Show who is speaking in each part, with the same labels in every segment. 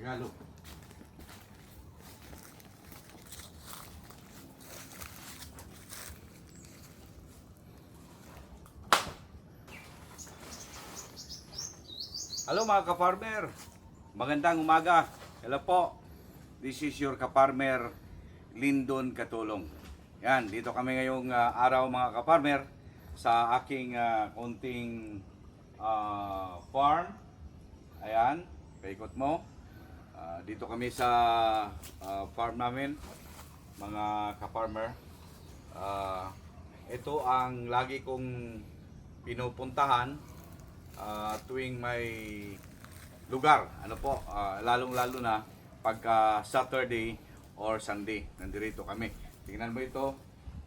Speaker 1: Tagalog. Hello mga ka-farmer. Magandang umaga. Hello po. This is your ka-farmer Lindon Katulong. Yan, dito kami ngayong ah, araw mga ka-farmer sa aking ah, konting ah, farm. Ayan, paikot mo. Ah, dito kami sa ah, farm namin, mga ka-farmer. Ah, ito ang lagi kong pinupuntahan ah, tuwing may lugar. Ano po, ah, lalong-lalo na pagka Saturday or Sunday. Nandito kami. Tingnan mo ito.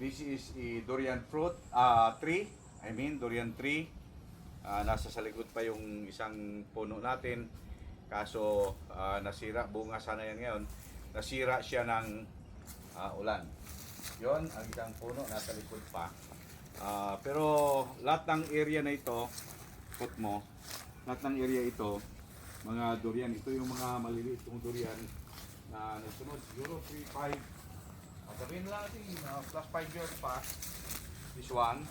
Speaker 1: This is a durian fruit ah, tree. I mean, durian tree. Ah, nasa sa likod pa yung isang puno natin. Kaso ah, nasira, bunga sana yan ngayon. Nasira siya ng ah, ulan. Yon ang isang puno nasa likod pa. Ah, pero lahat ng area na ito, put mo, lahat ng area ito, mga durian, ito yung mga maliliit kong durian na nasunod, siguro 3, 5, uh, sabihin na natin, uh, plus 5 years pa, this one,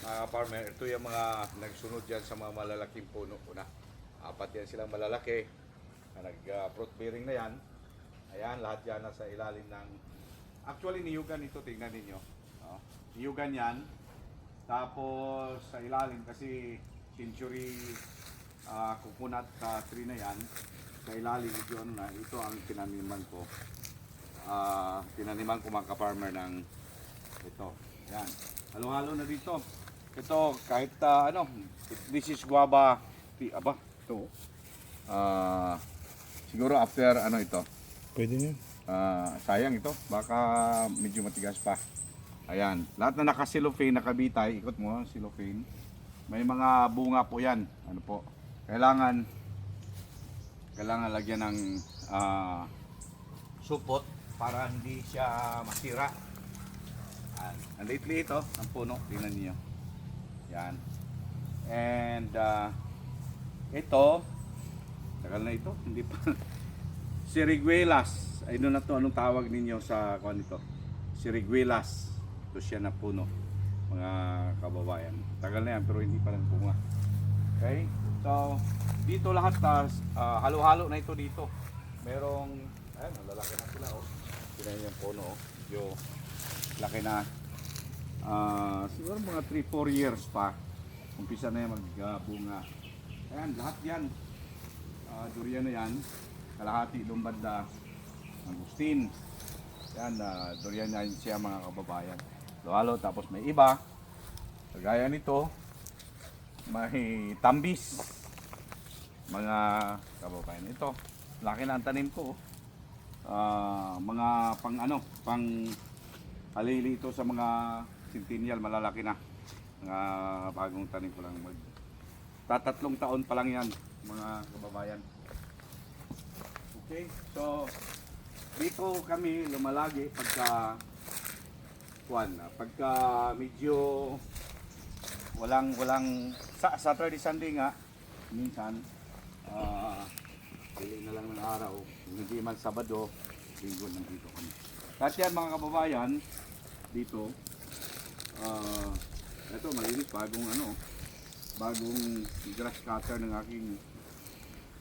Speaker 1: mga farmer, ito yung mga nagsunod dyan sa mga malalaking puno ko na. Apat yan silang malalaki, na nag-fruit bearing na yan. Ayan, lahat yan nasa ilalim ng, actually niyugan ito, tingnan ninyo. Oh, niyugan yan, tapos sa ilalim kasi century uh, coconut uh, tree na yan. Sa ilalim ito ano na, ito ang tinaniman ko. Ah, tinaniman ko mga ka-farmer ng ito. Yan. Halo-halo na dito. Ito kahit ah, ano, this is guava tree. Aba, ito. Ah, siguro after ano ito.
Speaker 2: Pwede niya.
Speaker 1: Ah, sayang ito. Baka medyo matigas pa. Ayan. Lahat na naka-cellophane, nakabitay. Ikot mo, cellophane. May mga bunga po yan. Ano po. Kailangan kailangan lagyan ng ah, supot para hindi siya masira. Yan. Ang liit-liit ito, ang puno. Tingnan niyo. Yan. And ah, ito, tagal na ito, hindi pa Siriguelas. Ay doon na to, anong tawag ninyo sa kuan nito? Siriguelas. Ito siya na puno. Mga kababayan. Tagal na yan pero hindi pa lang bunga. Okay? So, dito lahat ah, halo-halo na ito dito. Merong ayun, lalaki na sila oh. Tingnan yung puno oh. Medyo laki na. Ah, siguro mga 3-4 years pa. Umpisa na yan magbunga. Ayan, lahat yan. Ah, durian na yan kalahati doon banda Agustin. Yan, uh, durian yan siya mga kababayan. Lalo tapos may iba, kagaya nito, may tambis. Mga kababayan ito. Laki na ang tanim ko. Ah, mga pang ano, pang halili ito sa mga centennial malalaki na. Mga bagong tanim ko lang mag tatatlong taon pa lang yan mga kababayan. Okay, so dito kami lumalagi pagka kuan, pagka medyo walang walang sa Saturday Sunday nga minsan ah pili na lang ng araw, hindi man Sabado, linggo nandito kami. Kasi yan mga kababayan dito ah ito malinis bagong ano bagong grass cutter ng aking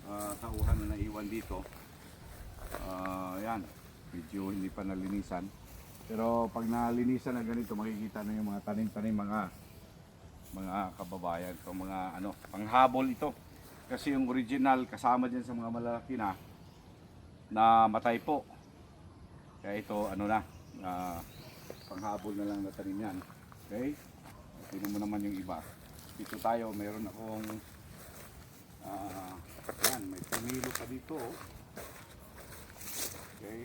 Speaker 1: ah, tauhan na naiwan dito Ah, yan. Medyo hindi pa nalinisan. Pero pag nalinisan na ganito, makikita na yung mga tanim-tanim mga mga kababayan. So mga ano, panghabol ito. Kasi yung original kasama dyan sa mga malalaki na na matay po. Kaya ito ano na, ah, panghabol na lang na tanim yan. Okay? Tingnan mo naman yung iba. Dito tayo, meron akong ah, yan, may pumilo pa dito. oh. Okay?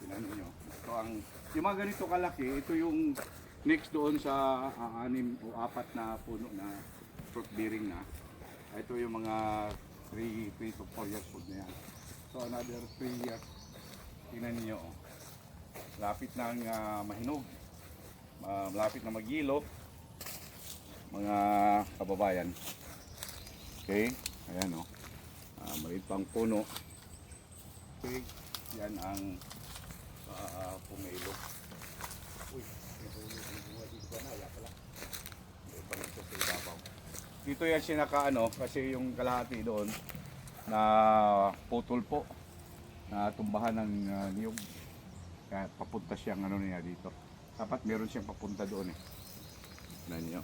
Speaker 1: Tingnan niyo. Ito ang yung mga ganito kalaki, ito yung next doon sa ah, anim o apat na puno na fruit bearing na. Ah, Ito yung mga 3 3 to 4 years old na yan. So another 3 years. Tingnan niyo. oh. Lapit na uh, mahinog. Ah, malapit na magilo. Mga kababayan. Okay? Ayan oh. Ah, maliit pang puno. Okay, yan ang uh, pumelo. Uy, may puno, may bunga dito pa na, wala pala. Balik ko sa ibabaw. Dito yan siya nakaano, kasi yung kalahati doon na putol po na tumbahan ng uh, niyog. Kaya papunta siyang ano niya dito. Dapat meron siyang papunta doon eh. Tignan niyo.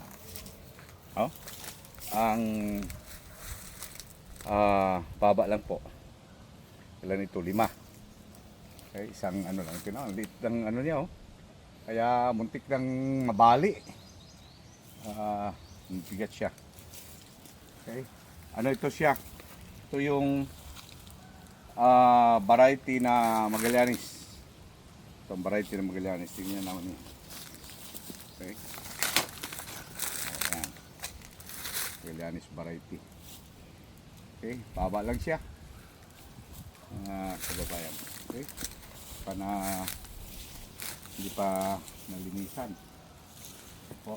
Speaker 1: Oh. Ang ah baba lang po. Ilan ito? Lima. Okay, isang ano lang. Ito ang liit ng ano niya oh. Kaya muntik ng mabali. Ah, bigat siya. Okay. Ano ito siya? Ito yung ah variety na Magallanes. Ito ang variety na Magallanes. Tingnan naman yun. Okay. Ayan. Magallanes variety. Okay, baba lang siya. Mga kababayan. Okay. Pana hindi pa nalinisan. Po.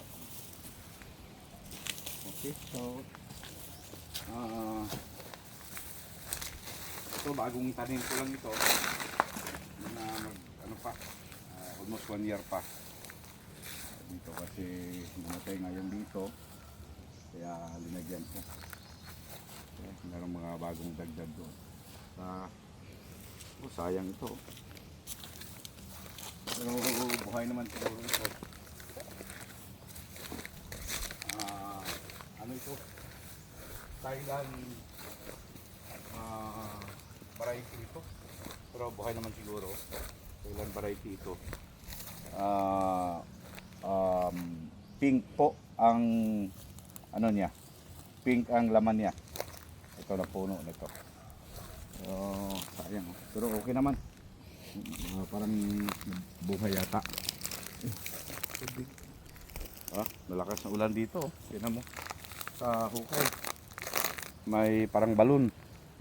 Speaker 1: Okay, so ah ito bagong tanim ko lang ito na mag ano pa ah, almost one year pa dito kasi namatay ngayon dito kaya linagyan ko. Okay, meron mga bagong dagdag doon. Sa oh, sayang ito. Pero buhay naman siguro ito. Ah ano ito? Thailand ah variety ito. Pero buhay naman siguro. Thailand variety ito. Ah um, pink po ang ano niya? Pink ang laman niya. Ito na puno nito. Oh, sayang oh. pero okay naman. Ah, parang buhay yata. Ah, malakas na ulan dito oh. Tingnan mo. Sa hukay. May parang balon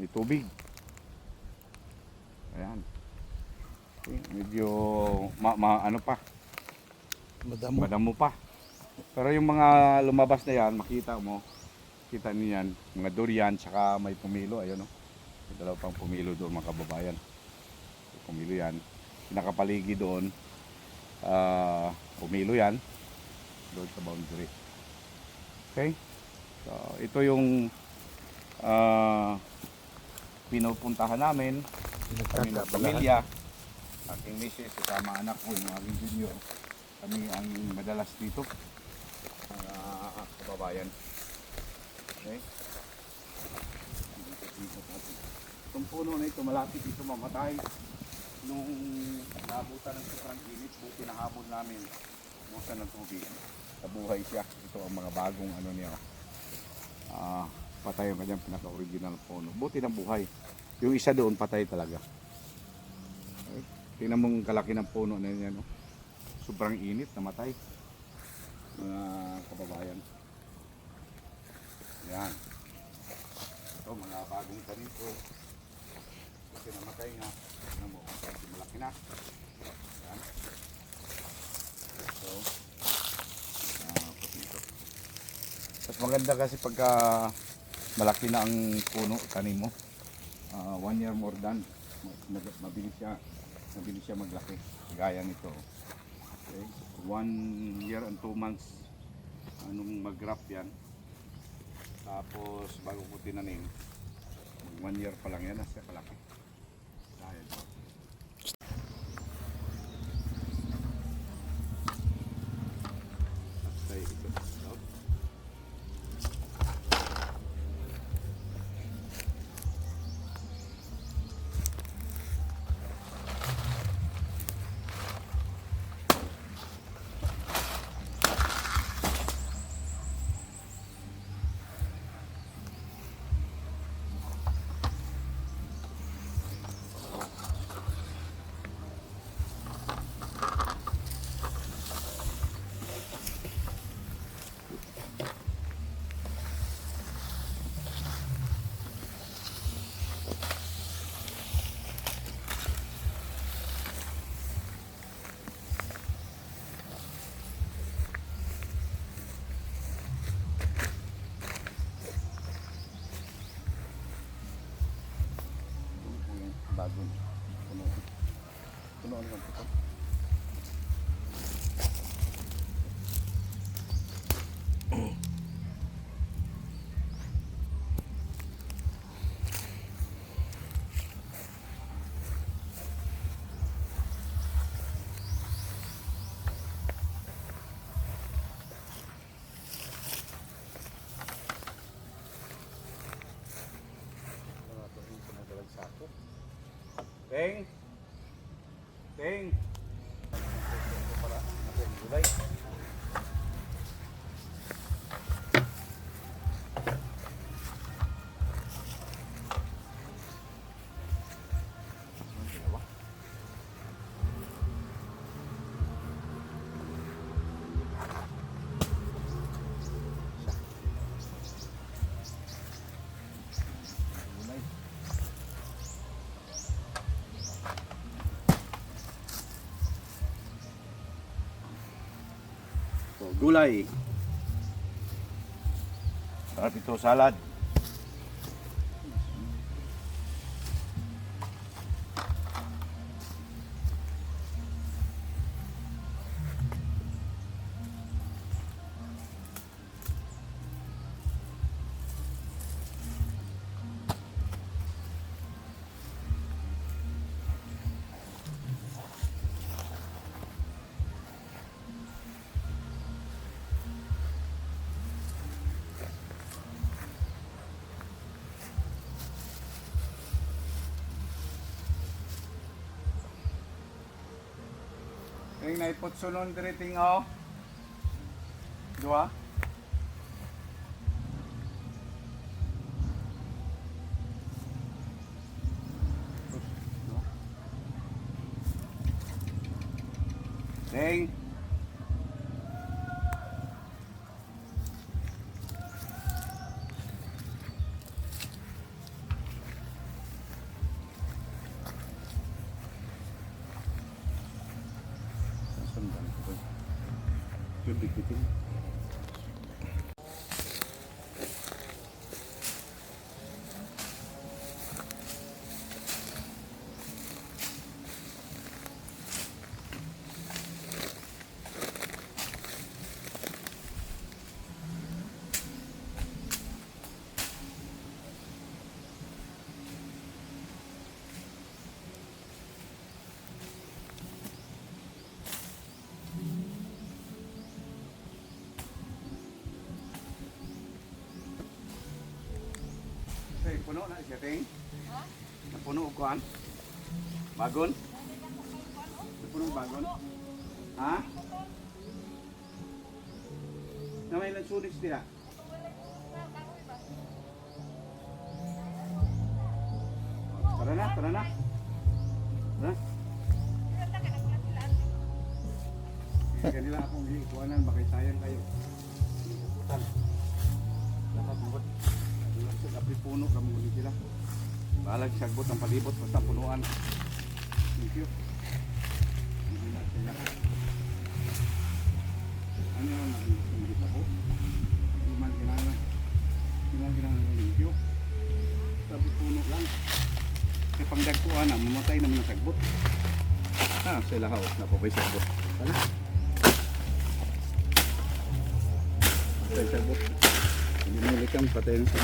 Speaker 1: may tubig. Ayan. Medyo ma, ma- ano pa?
Speaker 2: Madamo.
Speaker 1: madamo pa. Pero yung mga lumabas na yan, makita mo, kita niyo yan, mga durian, saka may pumilo, ayun o. May dalawa pang pumilo doon mga kababayan. Pumilo yan. Nakapaligi doon, ah pumilo yan, doon sa boundary. Okay? So, ito yung ah pinupuntahan namin, kami ng pamilya, aking misis, kasama anak ko, yung aking junior. Kami ang madalas dito, mga kababayan. Okay? Itong puno na ito, malapit ito mamatay. Nung nabutan ng sobrang init, buti na habon namin busan ng tubig. Nabuhay siya. Ito ang mga bagong ano niya. Ah, patay ang kanyang pinaka-original puno. Buti na buhay. Yung isa doon patay talaga. Okay. Tingnan mong kalaki ng puno na yan. No? Sobrang init, namatay. Mga kababayan. Yan. Ito, mga bagong tanim ko. Kasi namatay nga. Ano mo, kasi malaki na. Yan. So, ah, puti ito. Mas maganda kasi pagka malaki na ang puno, tanim mo. Ah, one year more than. Mabilis siya, mabilis siya maglaki. Gaya nito. Okay. One year and two months anong mag-graft yan. Tapos bago ko tinanim, one year pa lang yan, nasa kalaki. Bago. Puno. Puno ano ang puto. Mga Bem. Bem. Gulay. Sarap ito, salad. Ting na ipot sunon diri ting oh. Dua. Yung puno na siya, Ting. Napuno og kuan? Bagon? Napuno bagon? Ha? Na may lang sunis nila. Tara na, tara na. Tara. Kanila akong ikuanan, bakit sayang kayo. Ikutan. Dapat buot. Ilang sa kapi puno, kamuli sila. Balag sagbot ang palibot, basta punuan. Thank you. Na sila. Ano yung nakikita ako? Hindi man kailangan. Hindi man kailangan. Sabi puno lang. Kasi pang dagkuhan na, mamatay naman ang sagbot. Ah, sila ha, napabay sagbot. Sana. Patay sagbot. Hindi mo likang patay ng sagbot.